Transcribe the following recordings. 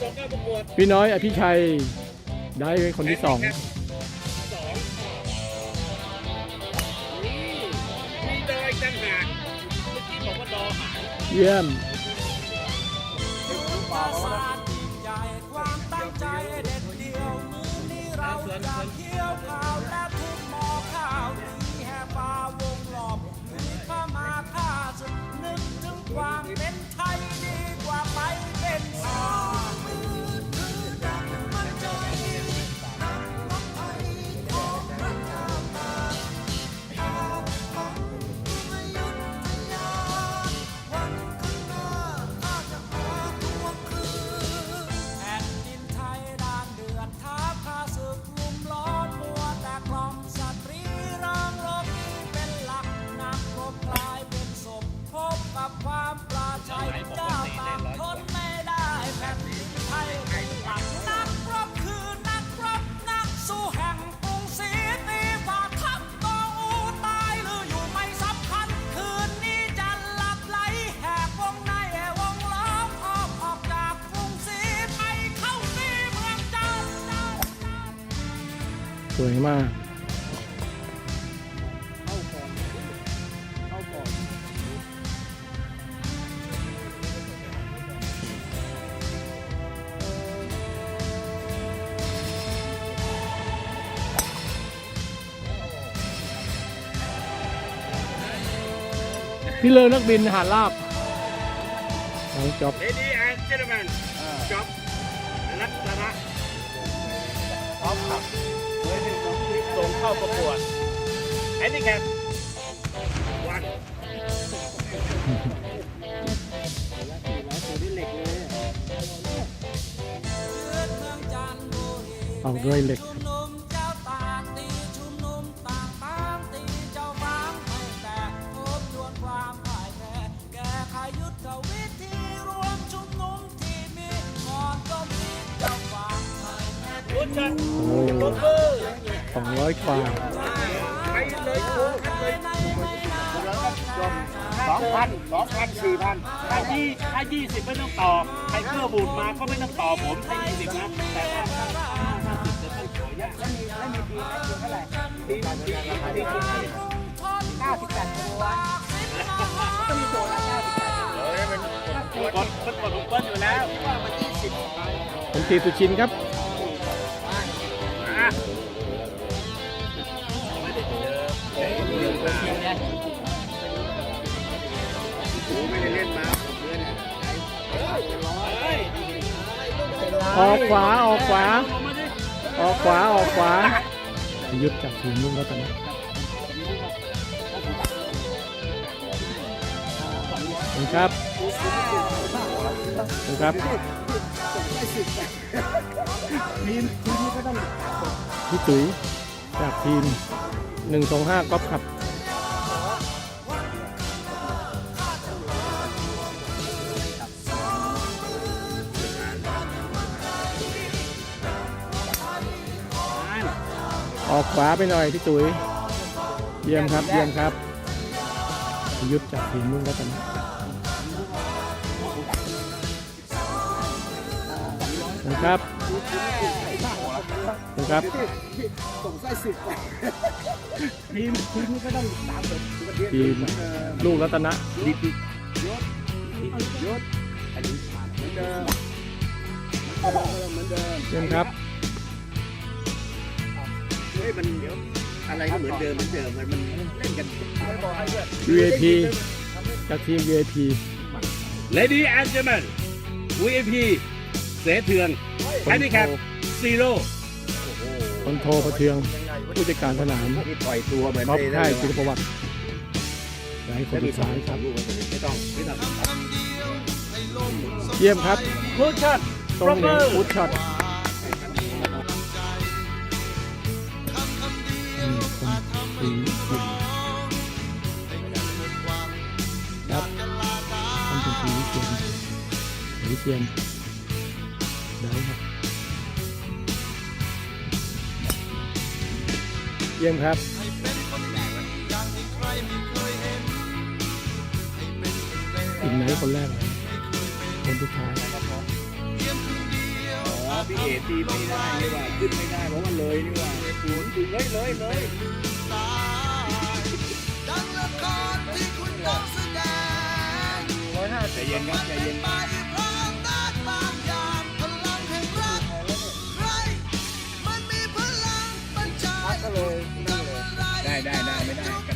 ส่งเข้าประกวดพี่น้อยอภิชัยได้เป็นคนที่สองสองนี่มีดอยจังหากเมื่อกี้บอกว่าดอหางเยี่ยมความตั้งใจเด็ดเดียวมือนี้เราจะเที่ยวข่าวและ สวยมากพี่เลิงนักบินหาดลาบน้องจ๊อบเลดี้แอนด์เจนต์แมนจ็อบรัตนะพร้อมขับเลยเป็นของที่ ส่งเข้าประกวดแอนดี้แคปวันเอาด้วยเหล็กโอ้ย 200กว่าสองพันสองพันสี่พันถ้ายี่ถ้ายี่สิบไม่ต้องต่อใครเพื่อบูดมาก็ไม่ต้องต่อผมถ้ยี่สิบนะแต่ว่าถ้าสิบจะต้องขอเยอะแล้วมีแล้วมีปีแล้วเท่าไหร่ปีปีปีเก้าสิบแปดตัวต้องมีตัวละเก้าสิบแปดตัวเฮ้ยมันกดกดกดผมกดอยู่แล้วว่ามันยี่สิบผมตีสุชินครับ ออกขวาออกขวา ออกขวาออกขวาพิยุทธจากทีมลุงรัตนะขอบคุณครับขอบคุณครับพี่ตุ๋ยจากทีม125ก๊อฟขับ ออกขวาไปหน่อยพี่ตุ๋ยเยี่ยมครับเยี่ยมครับพิยุทธจากทีมลุงรัตนะขอบคุณครับขอบคุณครับทีมทีมนี้ก็ต้องตามผมทีมลูกรัตนะดิบดิบยศอันนี้เหมือนเดิมเหมือนเดิมเยี่ยมครับเฮ้ยมันเดี๋ยวอะไรก็เหมือนเดิมเหมือนเดิมมันมันเล่นกัน VIP จากทีม VIP Lady and gentlemen VIP เสเทืองแฮนดิแคปซีโร่คนโทรประเทือง ผู้จัดการสนามนี่ปล่อยตัวเหมือนท็อปค่ายจิรประวัติหลายคนสุดท้ายครับไม่ต้องไม่ต้องเยี่ยมครับพูดชัดตรงนี้ฟุตช็อต ทียมได้ครับเยี่ยมครับอีกไหนคนแรกเลยคนสุดท้ายพี่เอตีไม่ได้นี่ว่าขึ้นไม่ได้เพราะมันเลยนี่ว่าศูนย์ถึงเลยเลยเลยร้อยห้าใจเย็นครับใจเย็น ก็เลยนั่งเลย ได้ได้ได้ไม่ได้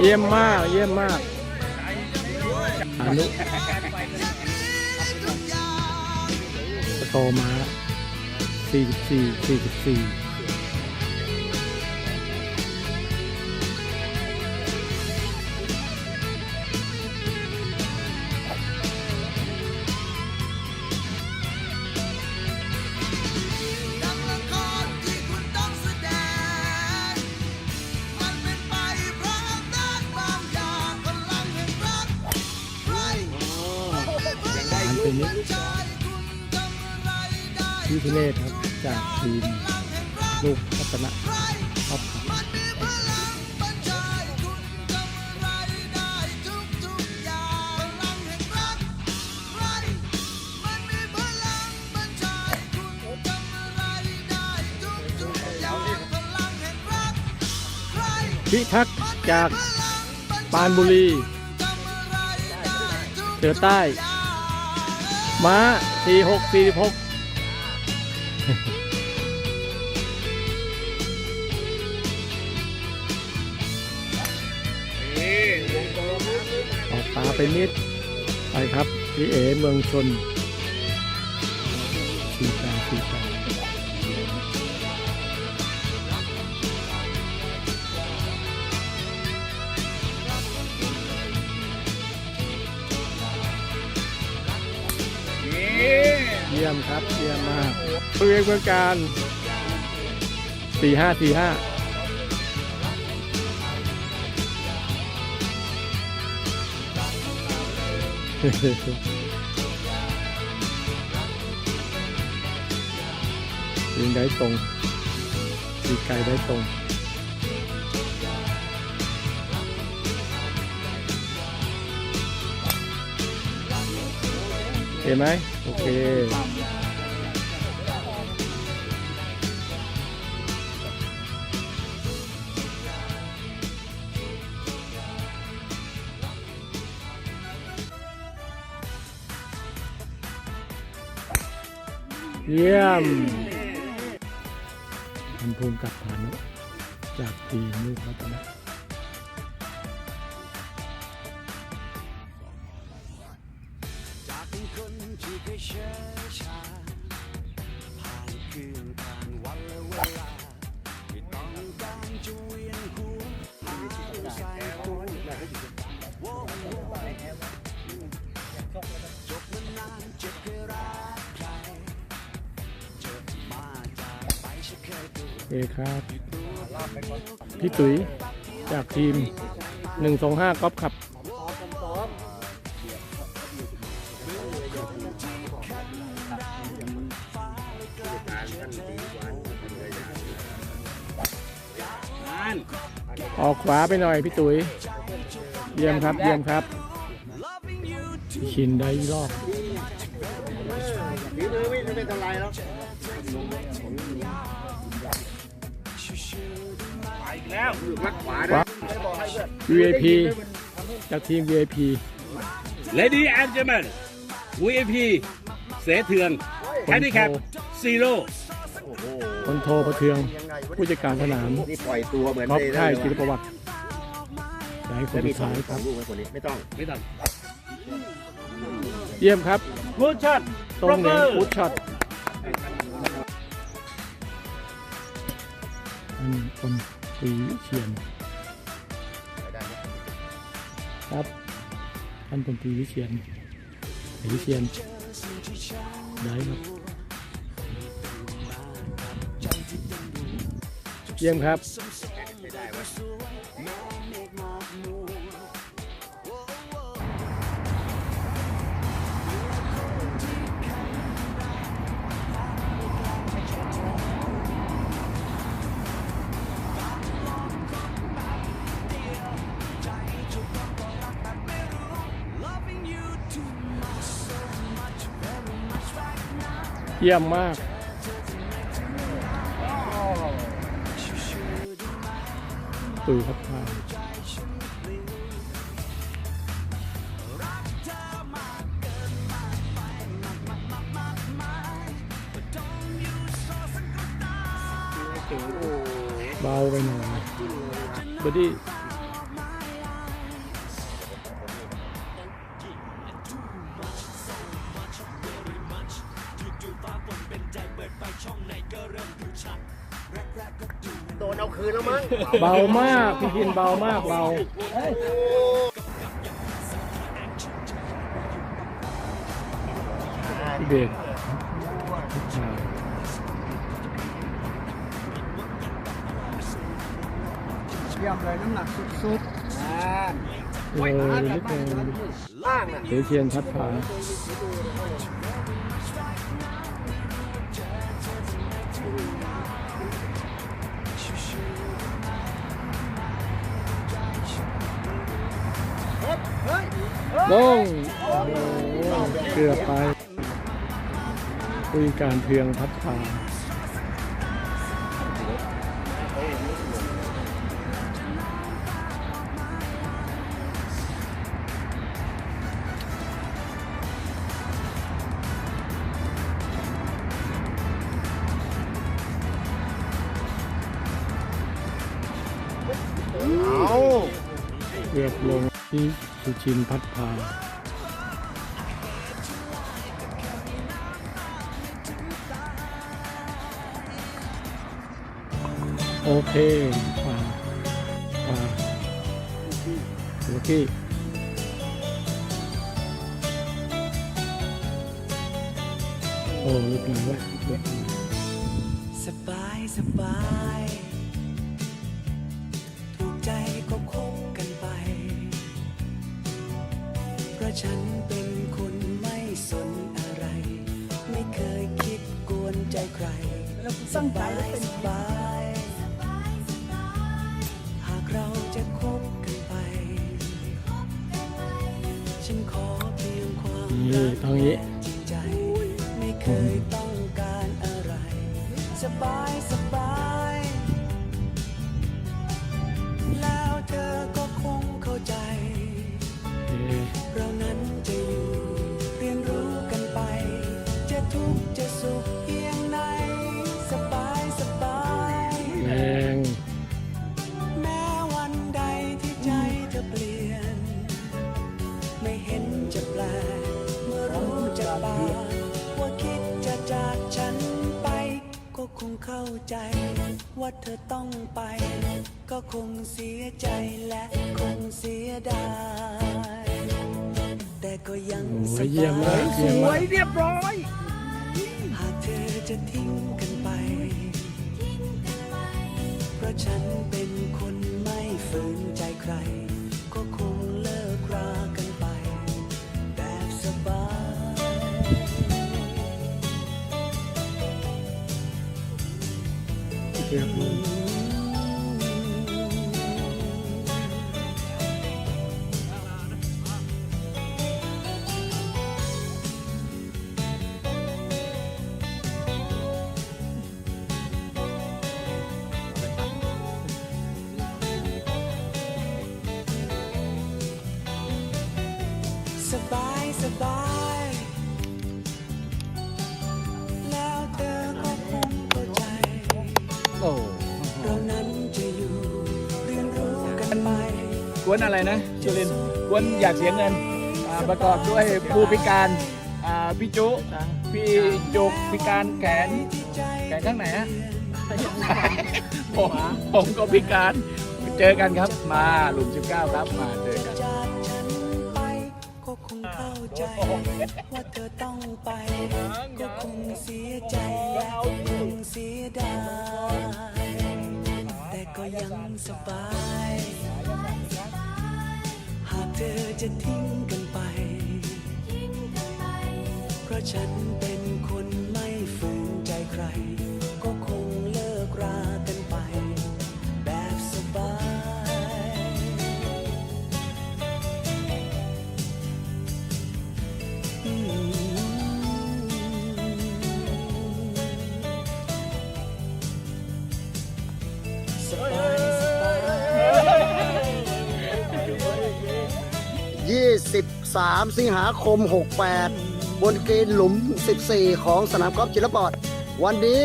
เยี่ยมมาก เยี่ยมมากอนุโตมาสี่สี่สี่สี่ ลูกรัตนาครับ พิทักษ์จากปานบุรีเดือใต้ ม้า 46 46 ออกตาไปนิด ไปครับ พี่เอเมืองชนสีตาสีตาเยี่ยมครับ เยี่ยมมากเพื่อเพื่อการสี่ห้าสี่ห้า ยิงได้ตรงตีไกลได้ตรงเอเคไหมโอเค เยี่ยมทำภูมิกับฐานุจากทีมลูกพัฒนะ เคครับ พี่ตุ๋ยจากทีม 125กอล์ฟขับออกขวาไปหน่อยพี่ตุ๋ย เยี่ยมครับ เยี่ยมครับ ชินได้รอบ วมักขว VIP จากทีม VIP Lady and gentlemen VIP เสเทืองแฮนดิแคปซีโร่คนโทรประเทือง ผู้จัดการสนามนี่ปล่อยตัวเหมือนท็อใค่ายกิตประวัติอะให้คนสุดท้ายครับไม่ต้อง ไม่ต้องเยี่ยมครับ กูดช็อตตรงเหนือฟุตช็อตคน ตีวิเชียนครับท่านพลตรีวิเชียนตีวิเชียนได้ครับเยี่ยมครับ เยี่ยมมากตุยครับพาเบาไปหน่อยบอดี้ โดนเอาคืนแล้วมั้งเบามากพี่พินเบามากเบาพี่เบรกอ่าเยี่ยมเลยน้ำหนักสุดๆอ่าเออนิดนึงล่างน่ะเสียเชียนพัดผา ลงโอ้โหเกือบไปคุยการเพียงพัดผา เกือบลงที่สุชินพัดผาโอเคผ่านผ่าโอเคโอ้ลูกหนึ่งเว้สบายสบาย เป็นคนไม่สนอะไร ไม่เคยคิดกวนใจใครสบายสบายหากเราจะคบกันไป ฉันขอเพียงความจริงใจ ไม่เคยต้องการอะไร สบายสบาย จะทุกข์จะสุขเพียงไหนสบายสบายแรงแม้วันใดที่ใจเธอเปลี่ยน ไม่เห็นจะแปลกเมื่อรู้จากปากว่าคิดจะจากฉันไป ก็คงเข้าใจ ว่าเธอต้องไป ก็คงเสียใจและคงเสียดายแต่ก็ยังโอ้สยเยี่ยมบามายกเยี่ยมมากเรียบร้อยหากเธอ จะทิ้งกันไป เพราะฉันเป็น บายสบาย แล้วเธอก็คงเข้าใจ โอ้เรานั้นจะอยู่เรียนรู้กันไปกวนอะไรนะจุลินทร์กวนอยากเสียเงินประกอบด้วยผู้พิการพี่จุพี่จุกพิการแขนแขนข้างไหนฮะผมผมก็พิการ เจอกันครับ มาหลุม19ครับ มาเจ ใจว่าเธอต้องไปก็คงเสียใจและคงเสียดายแต่ก็ยังสบาย หากเธอจะทิ้งกันไป เพราะฉันเป็นคนไม่ฝืนใจใคร 23สิงหาคม 68 บนกรีนหลุม 14 ของสนามกอล์ฟจิรปอดวันนี้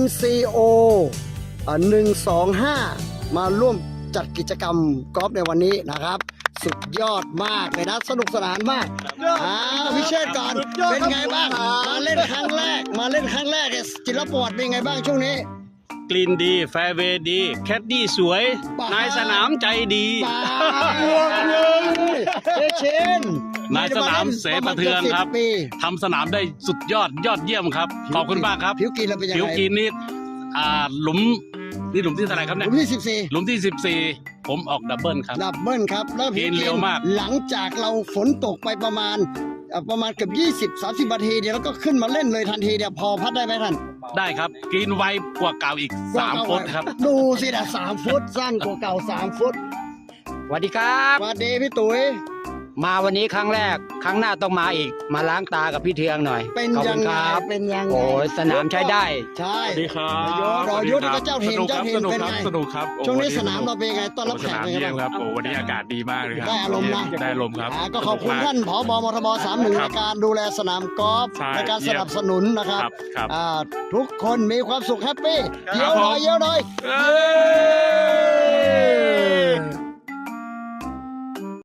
NCO อ่า125 มาร่วมจัดกิจกรรมกอล์ฟในวันนี้นะครับ สุดยอดมากเลยนะ สนุกสนานมากอ่าพิเชษก่อน เป็นไงบ้าง มาเล่นครั้งแรก มาเล่นครั้งแรกเนี่ยจิรปอดเป็นไงบ้างช่วงนี้ กลิ่นดี แฟร์เวย์ดี แคดดี้สวยบ้านนายสนามใจดีปาวงเลยเอเชนนายสนามเสประเทืองครับปีทำสนามได้สุดยอดยอดเยี่ยมครับ ขอบคุณมากครับ ผิวกินเราเป็นยังผิวไงกินนี่อ่าหลุมนี่หลุมที่เท่าไหร่ครับหเนี่ยลุมที่สิบสี่หลุมที่ 14 ผมออกดับเบิลครับ ดับเบิลครับ แล้วผิวกินเร็วมาก หลังจากเราฝนตกไปประมาณเอ่อ ประมาณเกือบ20 30นาทีเดียวแล้วก็ขึ้นมาเล่นเลยทันทีเดียวพอพัดได้ไหมท่านได้ครับ กรีนไวกว่าเก่าอีก 3 ฟุตครับ ดูสินะสามฟุตสั้นกว่าเก่าสามฟุตสวัสดีครับ สวัสดีพี่ตุ๋ย มาวันนี้ครั้งแรก ครั้งหน้าต้องมาอีก มาล้างตากับพี่เทืองหน่อยเป็นขอบยัคุงณไงครับเป็นยังไงโอ้ยสนามใช้ได้ ใช่ สวัสดีครับรอยุทธกับเจ้าถิ่นสนุกครับเจ้าถิ่นสนุกเป็นครับไง สนุกครับโอ้ช่วงนี้วัสนามเราเป็นยังไงต้อนรับโอ้แขสกนามเป็นยังไงเยี่ยมคบ้ารับงโอ้วันนี้อากาศดีมากเลยครับได้อารมณ์นะ ได้ลมณ์ครับ อ่าก็ขอบคุณท่านผอบมทบสามหนึ่งคในรับการดูแลสนามกอล์ฟใช่ ในการสนับสนุนนะครับครับครับ อ่าทุกคนมีความสุขแฮปปี้ครับเยี่ยวหน่อยผมเยี่ยวหน่อย เอ้ย